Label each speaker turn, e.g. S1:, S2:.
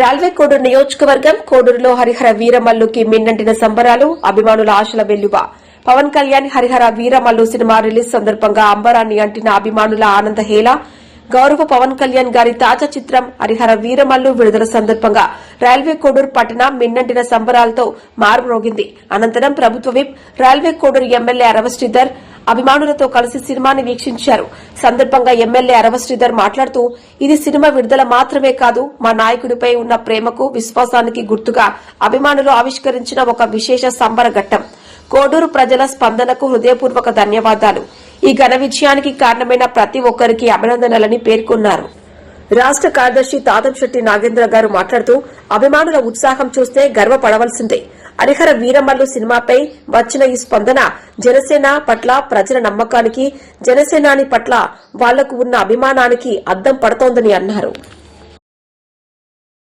S1: రాల్వే కోడూరు నియోజకవర్గం కోడూరులో హరిహర వీరమల్లుకి మిన్నంటిన సంబరాలు అభిమానుల ఆశల వెల్లువ. పవన్ కళ్యాణ్ హరిహర వీరమల్లు సినిమా రిలీజ్ సందర్భంగా అంబరాన్ని అంటిన అభిమానుల ఆనంద హేళ. గౌరవ పవన్ కళ్యాణ్ గారి తాజా చిత్రం హరిహర వీరమల్లు విడుదల సందర్భంగా రైల్వే కోడూరు పట్టణ మిన్నంటిన సంబరాలతో మారుమ్రోగింది అనంతరం ప్రభుత్వ whip railway Koduru MLA Arava Sridhar అభిమానులతో కలిసి సినిమాని వీక్షించారు. సందర్భంగా ఎమ్మెల్యే అరవ శ్రీధర్ మాట్లాడుతూ ఇది సినిమా విడుదల మాత్రమే కాదు మా నాయకుడిపై ఉన్న ప్రేమకు విశ్వాసానికి గుర్తుగా అభిమానులు ఆవిష్కరించిన ఒక విశేష సంబర ఘట్టం. కోడూరు ప్రజల స్పందనకు హృదయపూర్వక ధన్యవాదాలు. ఈ ఘన విజయానికి కారణమైన ప్రతి ఒక్కరికి అభినందనలని పేర్కొన్నారు. రాష్ట్ర కార్యదర్శి తాతంశెట్టి నాగేంద్ర గారు మాట్లాడుతూ అభిమానుల ఉత్సాహం చూస్తే గర్వపడవలసిందే. హరిహర వీరమల్లు సినిమాపై వచ్చిన ఈ స్పందన జనసేన పట్ల ప్రజల నమ్మకానికి జనసేనాని పట్ల వాళ్ళకు ఉన్న అభిమానానికి అద్దం పడుతోందని అన్నారు.